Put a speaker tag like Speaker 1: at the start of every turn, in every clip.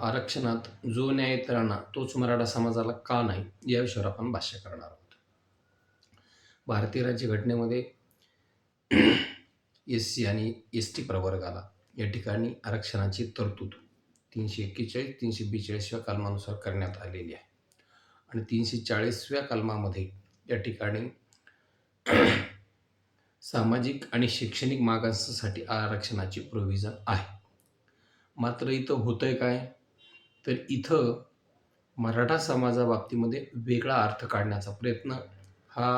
Speaker 1: आरक्षणात जो न्याय इतरांना तोच मराठा समाजाला का नाही या विषयावर आपण भाष्य करणार आहोत. भारतीय राज्यघटनेमध्ये एस सी आणि एस टी प्रवर्गाला या ठिकाणी आरक्षणाची तरतूद तीनशे एक्केचाळीस तीनशे बेचाळीसव्या कलमानुसार करण्यात आलेली आहे. आणि तीनशे चाळीसव्या कलमामध्ये या ठिकाणी सामाजिक आणि शैक्षणिक मागासासाठी आरक्षणाची प्रोव्हिजन आहे. मात्र इथं होतं आहे काय? तर इथं मराठा समाजाबाबतीमध्ये वेगळा अर्थ काढण्याचा प्रयत्न हा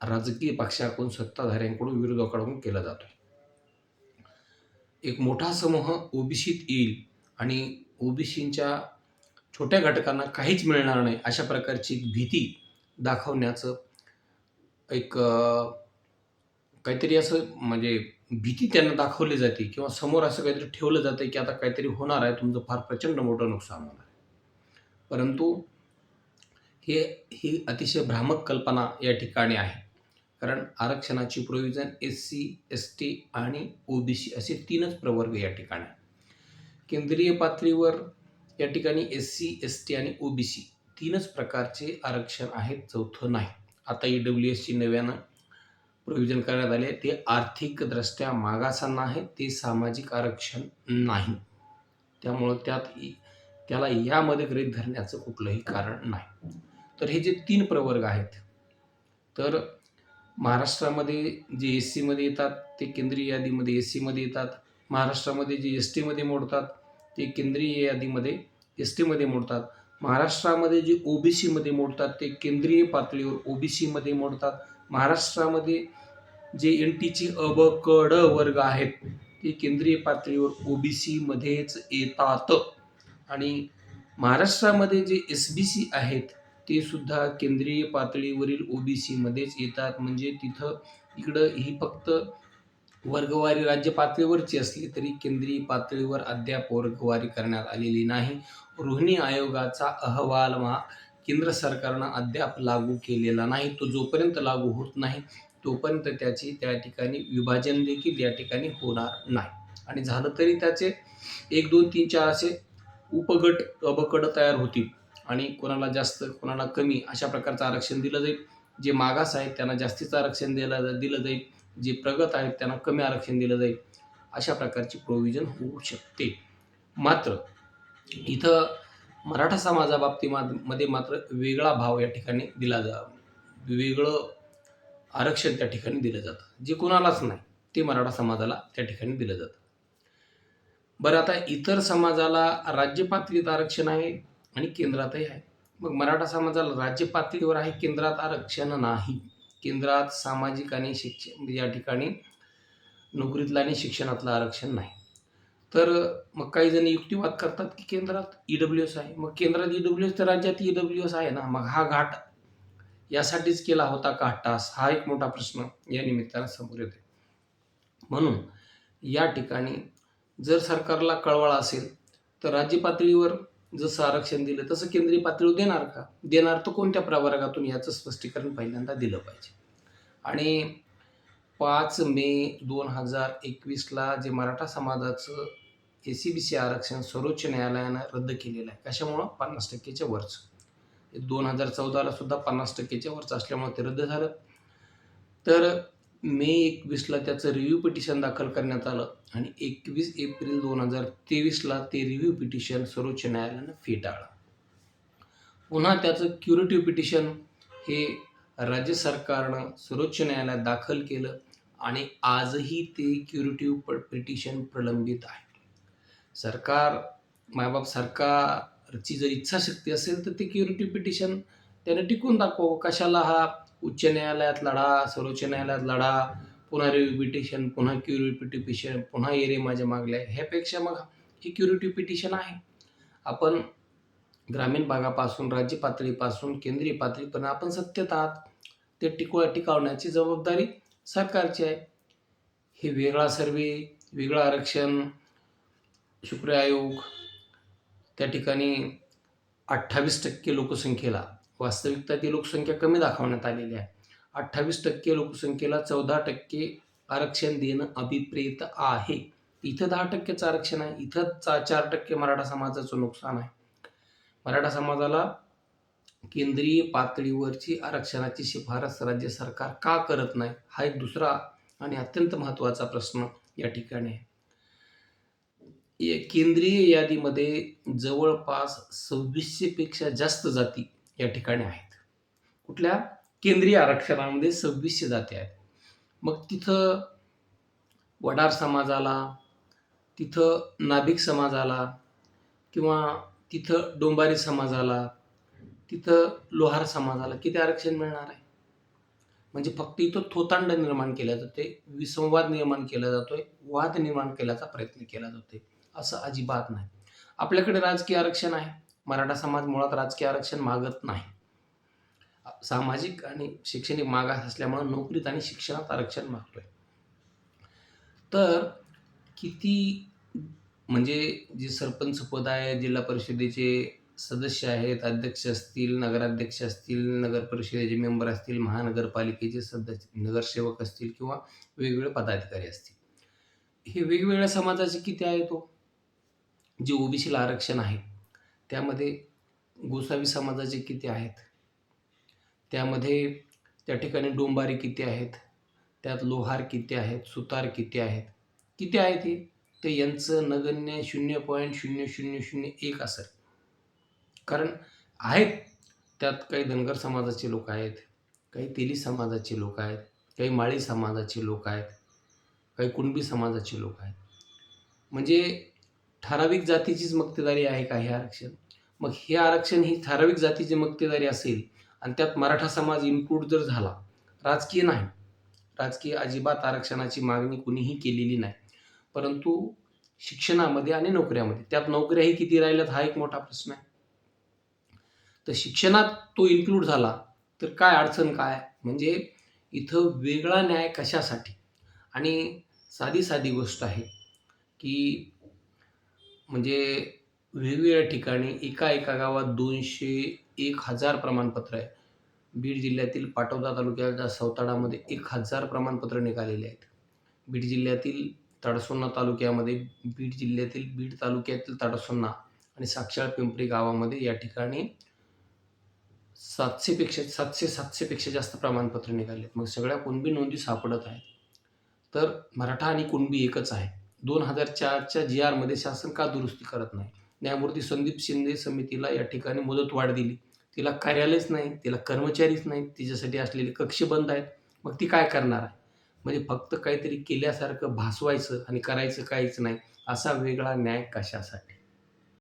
Speaker 1: राजकीय पक्षाकडून सत्ताधाऱ्यांकडून विरोधकाकडून केला जातो एक मोठा समूह ओबीसीत येईल आणि ओबीसींच्या छोट्या घटकांना काहीच मिळणार नाही अशा प्रकारची एक भीती दाखवण्याचं एक काहीतरी असं म्हणजे भीती त्यांना दाखवली जाते किंवा समोर असं काहीतरी ठेवलं जातं की आता काहीतरी होणार आहे तुमचं फार प्रचंड मोठं नुकसान होणार आहे. परंतु हे ही अतिशय भ्रामक कल्पना या ठिकाणी आहे. कारण आरक्षणाची provision S C S T आणि ओ बी सी असे तीनच प्रवर्ग या ठिकाणी केंद्रीय पातळीवर या ठिकाणी एस सी एस टी आणि ओ बी सी तीनच प्रकारचे आरक्षण आहेत चौथं नाही. आता ई डब्ल्यू एसची नव्यानं प्रयोजन करण्यात आले. ते आर्थिकदृष्ट्या मागासांना आहे ते सामाजिक आरक्षण नाही. त्यामुळं त्यात त्याला यामध्ये गृहीत धरण्याचं कुठलंही कारण नाही. तर हे जे तीन प्रवर्ग आहेत तर महाराष्ट्रामध्ये जे एस सीमध्ये येतात ते केंद्रीय यादीमध्ये एस सीमध्ये येतात. महाराष्ट्रामध्ये जे एस टीमध्ये मोडतात ते केंद्रीय यादीमध्ये एस टीमध्ये मोडतात. महाराष्ट्रामध्ये जे ओ बी सीमध्ये मोडतात ते केंद्रीय पातळीवर ओ बी सीमध्ये मोडतात. महाराष्ट्रामध्ये जे एन टीचे अब कड वर्ग आहेत ते केंद्रीय पातळीवर ओ बी सीमध्येच येतात. आणि महाराष्ट्रामध्ये जे एस बी सी आहेत ते सुद्धा केंद्रीय पातळीवरील ओ बी सीमध्येच येतात. म्हणजे तिथं इकडं ही फक्त वर्गवारी राज्य पातळीवरची असली तरी केंद्रीय पातळीवर अद्याप वर्गवारी करण्यात आलेली नाही. रोहिणी आयोगाचा अहवाल मा केंद्र सरकारनं अद्याप लागू केलेला नाही. तो जोपर्यंत लागू होत नाही तोपर्यंत त्याची त्या ठिकाणी विभाजन देखील या ठिकाणी होणार नाही. आणि झालं तरी त्याचे एक दोन तीन चार असे उपगट अबकडं तयार होतील. आणि कोणाला जास्त कोणाला कमी अशा प्रकारचं आरक्षण दिलं जाईल. जे मागास आहेत त्यांना जास्तीचं आरक्षण दिलं दिलं जाईल. जे प्रगत आहेत त्यांना कमी आरक्षण दिलं जाईल. अशा प्रकारची प्रोव्हिजन होऊ शकते. मात्र इथं मराठा समाजाबाबतीमध्ये मात्र वेगळा भाव या ठिकाणी दिला जा वेगळं आरक्षण त्या ठिकाणी दिलं जातं. जे कोणालाच नाही ते मराठा समाजाला त्या ठिकाणी दिलं जातं. बरं आता इतर समाजाला राज्य पातळीत आरक्षण आहे आणि केंद्रातही आहे. मग मराठा समाजाला राज्य पातळीवर आहे केंद्रात आरक्षण नाही. केंद्रात सामाजिक आणि शिक्षण या ठिकाणी नोकरीतलं आणि शिक्षणातलं आरक्षण नाही. तर मग काही जण युक्तिवाद करतात की केंद्रात ई डब्ल्यू एस आहे. मग केंद्रात ई डब्ल्यू एस तर राज्यात ई डब्ल्यू एस आहे ना? मग हा घाट यासाठीच केला होता का टास? हा एक मोठा प्रश्न या निमित्तानं समोर येते म्हणून या ठिकाणी जर सरकारला कळवळा असेल तर राज्य पातळीवर जसं आरक्षण दिलं तसं केंद्रीय पातळीवर देणार का? देणार तर कोणत्या प्रवर्गातून? याचं स्पष्टीकरण पहिल्यांदा दिलं पाहिजे. आणि पाच मे दोन हजार एकवीसला जे मराठा समाजाचं ए सी बी सी आरक्षण सर्वोच्च न्यायालयानं रद्द केलेलं आहे. कशामुळं? पन्नास टक्केच्या वरचं. दोन हजार चौदाला सुद्धा पन्नास टक्केच्या वरचं असल्यामुळे ते रद्द झालं. तर मे एकवीसला त्याचं रिव्ह्यू पिटिशन दाखल करण्यात आलं आणि एकवीस एप्रिल दोन हजार तेवीसला ते रिव्ह्यू पिटिशन सर्वोच्च न्यायालयानं फेटाळलं. पुन्हा त्याचं क्युरेटिव्ह पिटिशन हे राज्य सरकारनं सर्वोच्च न्यायालयात दाखल केलं आणि आजही ते क्युरेटिव्ह पिटिशन प्रलंबित आहे. सरकार मायबाप सरकारची जर इच्छाशक्ती असेल तर ते क्युरिटी पिटिशन त्याने टिकून दाखव कशाला हा उच्च न्यायालयात लढा सर्वोच्च न्यायालयात लढा पुन्हा रिव्ह्यू पिटिशन पुन्हा क्युरिटी पिटिशन पुन्हा एरे माझ्या मागल्या. ह्यापेक्षा मग हे क्युरिटी पिटिशन आहे. आपण ग्रामीण भागापासून राज्य पातळीपासून केंद्रीय पातळीपर्यंत आपण सत्यत आहात. ते टिकव टिकावण्याची जबाबदारी सरकारची आहे. हे वेगळा सर्वे वेगळं आरक्षण शुक्र आयोग त्या ठिकाणी अठ्ठावीस टक्के लोकसंख्येला वास्तविकता ती लोकसंख्या कमी दाखवण्यात आलेली आहे. अठ्ठावीस टक्के लोकसंख्येला चौदा टक्के आरक्षण देणं अभिप्रेत आहे. इथं दहा टक्केचं आरक्षण आहे. इथं चा चार टक्के मराठा समाजाचं नुकसान आहे. मराठा समाजाला केंद्रीय पातळीवरची आरक्षणाची शिफारस राज्य सरकार का करत नाही हा एक दुसरा आणि अत्यंत महत्त्वाचा प्रश्न या ठिकाणी आहे. या केंद्रीय यादीमध्ये जवळपास सव्वीसशेपेक्षा जास्त जाती या ठिकाणी आहेत. कुठल्या? केंद्रीय आरक्षणामध्ये सव्वीसशे जाती आहेत. मग तिथं वडार समाजाला तिथं नाभिक समाजाला किंवा तिथं डोंबारी समाजाला तिथं लोहार समाजाला किती आरक्षण मिळणार आहे? म्हणजे फक्त इथं थोतांड निर्माण केल्या जाते विसंवाद निर्माण केला जातोय वाद निर्माण केल्याचा प्रयत्न केला जातोय. असं अजिबात नाही. आपल्याकडे राजकीय आरक्षण आहे. मराठा समाज मुळात राजकीय आरक्षण मागत नाही. सामाजिक आणि शैक्षणिक मागास असल्यामुळे नोकरीत आणि शिक्षणात आरक्षण मागतोय. तर किती म्हणजे जे सरपंच पद आहे जिल्हा परिषदेचे सदस्य आहेत अध्यक्ष असतील नगराध्यक्ष असतील नगर परिषदेचे मेंबर असतील महानगरपालिकेचे सदस्य नगरसेवक असतील किंवा वेगवेगळे पदाधिकारी असतील. हे वेगवेगळ्या समाजाचे किती आहे तो? जे ओबीसीला आरक्षण आहे त्यामध्ये गोसावी समाजाचे किती आहेत? त्यामध्ये त्या ठिकाणी डोंबारी किती आहेत? त्यात लोहार किती आहेत? सुतार किती आहेत? किती आहेत हे? तर यांचं नगण्य शून्य पॉईंट शून्य शून्य शून्य एक असेल. कारण आहेत त्यात काही धनगर समाजाचे लोक आहेत काही तेली समाजाचे लोक आहेत काही माळी समाजाचे लोक आहेत काही कुणबी समाजाचे लोक आहेत. म्हणजे ठराविक जातीचीच मक्तेदारी आहे का हे आरक्षण? मग हे आरक्षण ही ठराविक जातीची मक्तेदारी असेल आणि त्यात मराठा समाज इन्क्लूड जर झाला राजकीय नाही राजकीय अजिबात आरक्षणाची मागणी कुणीही केलेली नाही. परंतु शिक्षणामध्ये आणि नोकऱ्यामध्ये त्यात नोकऱ्याही किती राहिल्यात हा एक मोठा प्रश्न आहे. तर शिक्षणात तो इन्क्लूड झाला तर काय अडचण काय? म्हणजे इथं वेगळा न्याय कशासाठी? आणि साधी साधी गोष्ट आहे की म्हणजे वेगवेगळ्या ठिकाणी एका एका गावात दोनशे एक हजार प्रमाणपत्र आहे. बीड जिल्ह्यातील पाटोदा तालुक्याच्या सौताडामध्ये एक हजार प्रमाणपत्र निघालेले आहेत. बीड जिल्ह्यातील तडसोन्ना तालुक्यामध्ये बीड जिल्ह्यातील बीड तालुक्यातील तडसोन्ना आणि साक्षाळ पिंपरी गावामध्ये या ठिकाणी सातशेपेक्षा सातशे सातशेपेक्षा जास्त प्रमाणपत्र निघाले आहेत मग सगळ्या कुणबी नोंदी सापडत आहेत. तर मराठा आणि कुणबी एकच आहे. दोन हजार चारच्या जी आरमध्ये शासन का दुरुस्ती करत नाही? न्यायमूर्ती संदीप शिंदे समितीला या ठिकाणी मुदतवाढ दिली. तिला कार्यालयच नाही तिला कर्मचारीच नाही तिच्यासाठी असलेले कक्ष बंद आहेत. मग ती काय करणार आहे? म्हणजे फक्त काहीतरी केल्यासारखं भासवायचं आणि करायचं काहीच नाही असा वेगळा न्याय कशासाठी?